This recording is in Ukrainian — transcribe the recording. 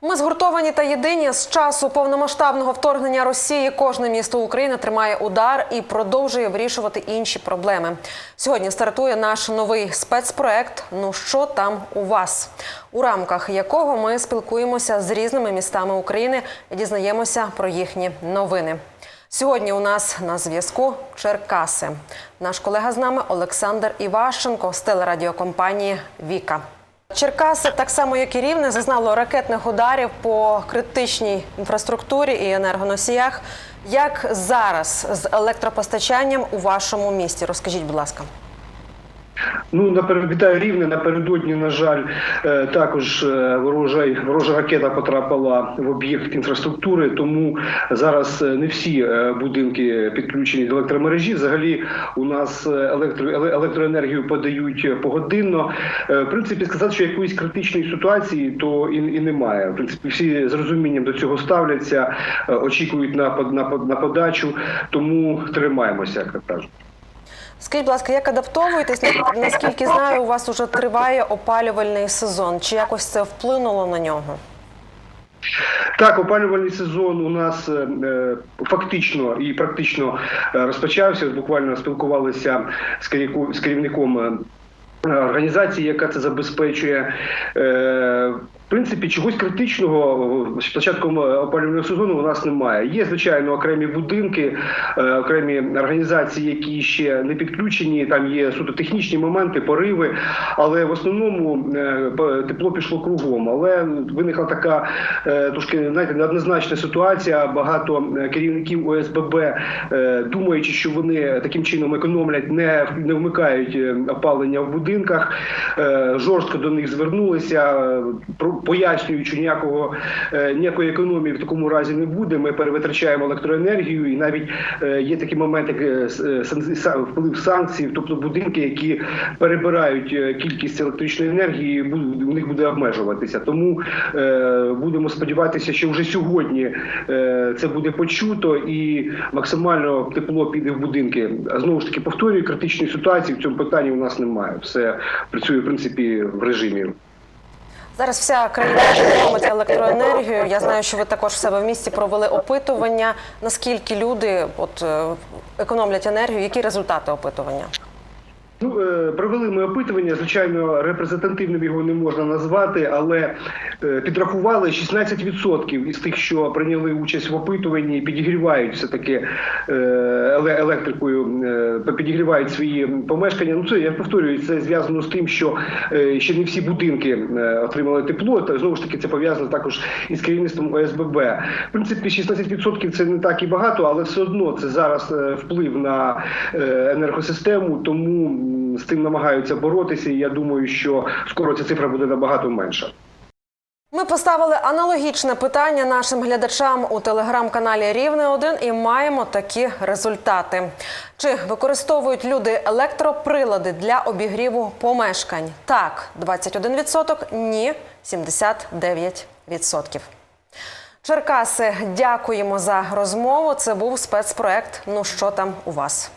Ми згуртовані та єдині з часу повномасштабного вторгнення Росії. Кожне місто України тримає удар і продовжує вирішувати інші проблеми. Сьогодні стартує наш новий спецпроект. Ну що там у вас? У рамках якого ми спілкуємося з різними містами України і дізнаємося про їхні новини. Сьогодні у нас на зв'язку Черкаси. Наш колега з нами Олександр Іващенко з телерадіокомпанії Віка. Черкаси, так само як і Рівне, зазнало ракетних ударів по критичній інфраструктурі і енергоносіях. Як зараз з електропостачанням у вашому місті? Розкажіть, будь ласка. Ну наперед вітаю рівне. Напередодні, на жаль, е, також е, ворожа ворожа ракета потрапила в об'єкт інфраструктури. Тому зараз е, не всі будинки підключені до електромережі. Взагалі, у нас електро електроенергію подають погодинно. В принципі, сказати, що якоїсь критичної ситуації, то і, і немає. В принципі, всі з розумінням до цього ставляться, очікують на на на подачу. Тому тримаємося, як кажуть. Скажіть, будь ласка, як адаптовуєтесь? Наскільки знаю, у вас уже триває опалювальний сезон. Чи якось це вплинуло на нього? Так, опалювальний сезон у нас е, е, фактично і практично е, розпочався. Буквально спілкувалися з керівнику- з керівником. е, Організації, яка це забезпечує, в принципі, чогось критичного з початком опалювального сезону у нас немає. Є звичайно окремі будинки, е, окремі організації, які ще не підключені. Там є суто технічні моменти, пориви, але в основному е, тепло пішло кругом. Але виникла така е, трошки знаєте, неоднозначна ситуація. Багато е, керівників ОСББ, е, думаючи, що вони таким чином економлять, не, не вмикають е, опалення в будинках, е, жорстко до них звернулися, е, пояснюючи, ніякого е, ніякої економії в такому разі не буде. Ми перевитрачаємо електроенергію, і навіть е, є такі моменти, як е, вплив санкцій, тобто будинки, які перебирають кількість електричної енергії, у них буде обмежуватися. Тому будемо сподіватися, що вже сьогодні це буде почуто і максимально тепло піде в будинки. Знову ж таки повторюю, критичної ситуації в цьому питанні у нас немає. Все працює в принципі в режимі. Зараз вся країна економить електроенергію. Я знаю, що ви також в себе в місті провели опитування. Наскільки люди от е, економлять енергію? Які результати опитування? Ну, е, провели ми опитування. Звичайно, репрезентативним його не можна назвати, але е, підрахували 16% із тих, що прийняли участь в опитуванні, підігрівають все таки електрикою, е, підігрівають свої помешкання. Ну це я повторюю, це зв'язано з тим, що ще не всі будинки отримали тепло. Та знову ж таки це пов'язано також із керівництвом ОСББ. В принципі, 16% це не так і багато, але все одно це зараз вплив на енергосистему. Тому з цим намагаються боротися. І я думаю, що скоро ця цифра буде набагато менша. Ми поставили аналогічне питання нашим глядачам у телеграм-каналі Рівне 1 і маємо такі результати. Чи використовують люди електроприлади для обігріву помешкань? Так, 21%, ні, 79%. Черкаси, дякуємо за розмову. Це був спецпроект. Ну що там у вас?